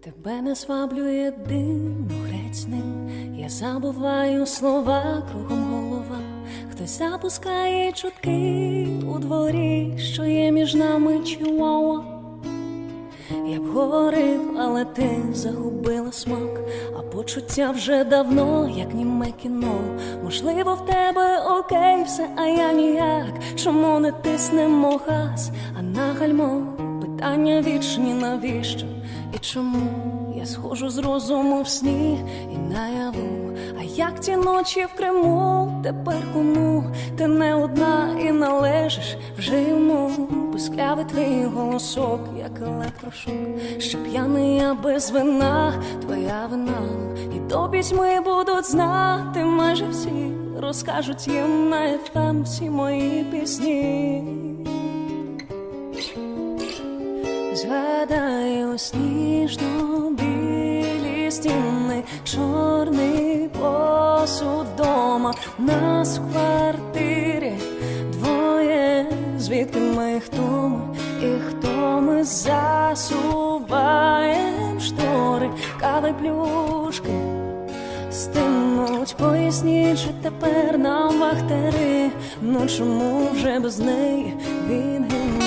Тебе насваблює сваблює дивно я забуваю слова кругом голова, хтось запускає чутки у дворі, що є між нами чула. Я б говорив, але ти загубила смак, а почуття вже давно, як німе кіно. Можливо, в тебе окей, все, а я ніяк. Чому не тиснемо газ, а на гальмо питання вічні, навіщо? І чому я схожу з розуму в сні і наяву? А як ті ночі в Криму, тепер кому ти не одна і належиш вже йому Пискляви твій голосок, як електрошок, що п'яний я без вина, твоя вина, і до пісьми будуть знати майже всі, розкажуть їм на ефем всі мої пісні. Згадаю сніжно білі стіни, чорний посуд дома, нас в квартирі звідки ми хто ми, і хто ми засуваєм штори, кави плюшки. Стинуть, поясні, чи тепер нам вахтери, ну чому вже без неї він гине?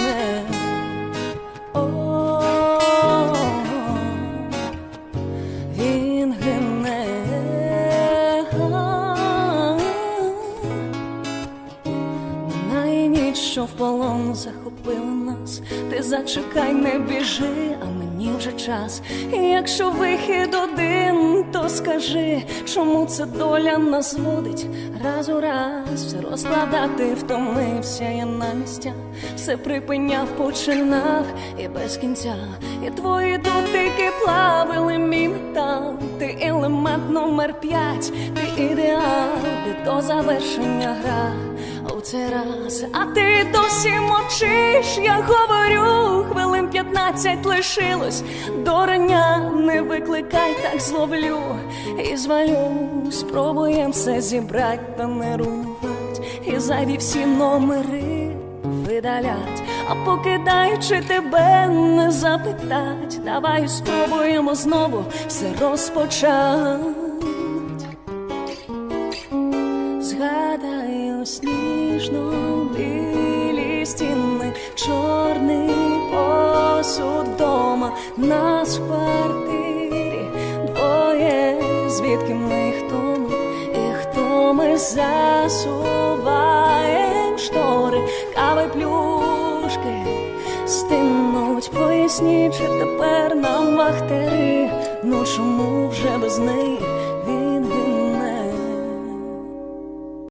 Що в полон захопила нас. Ти зачекай, не біжи, а мені вже час. І якщо вихід один, то скажи, чому це доля нас водить раз у раз, все розкладати втомився я на місця, все припиняв, починав і без кінця. І твої дотики плавили мій метал. Ти елемент номер п'ять, ти ідеал, де до завершення гра. Цей раз, а ти досі мовчиш, я говорю, хвилин п'ятнадцять лишилось. До рання, не викликай, так зловлю. І звалю, спробуєм все зібрать та не руйнувать, і зайві всі номери видалять, а покидаючи тебе, не запитать, давай спробуємо знову все розпочать. Сніжно білі стіни, чорний посуд вдома, нас в квартирі двоє, звідки ми хто ми, і хто ми? Засуваєм штори, кави плюшки, стинуть, поясніть, чи тепер нам вахтери, ну чому вже без неї